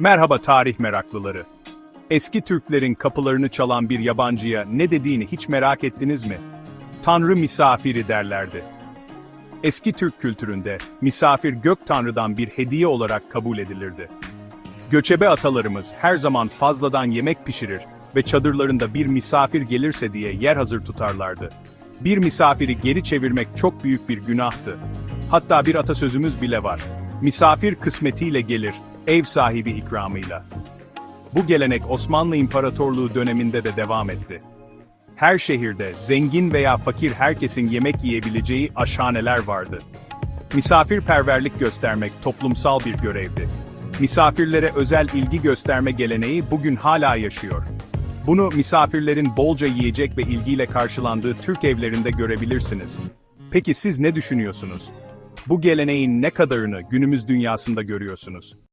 Merhaba tarih meraklıları. Eski Türklerin kapılarını çalan bir yabancıya ne dediğini hiç merak ettiniz mi? Tanrı misafiri derlerdi. Eski Türk kültüründe misafir gök tanrıdan bir hediye olarak kabul edilirdi. Göçebe atalarımız her zaman fazladan yemek pişirir ve çadırlarında bir misafir gelirse diye yer hazır tutarlardı. Bir misafiri geri çevirmek çok büyük bir günahtı. Hatta bir atasözümüz bile var. Misafir kısmetiyle gelir, ev sahibi ikramıyla. Bu gelenek Osmanlı İmparatorluğu döneminde de devam etti. Her şehirde zengin veya fakir herkesin yemek yiyebileceği aşhaneler vardı. Misafirperverlik göstermek toplumsal bir görevdi. Misafirlere özel ilgi gösterme geleneği bugün hala yaşıyor. Bunu misafirlerin bolca yiyecek ve ilgiyle karşılandığı Türk evlerinde görebilirsiniz. Peki siz ne düşünüyorsunuz? Bu geleneğin ne kadarını günümüz dünyasında görüyorsunuz?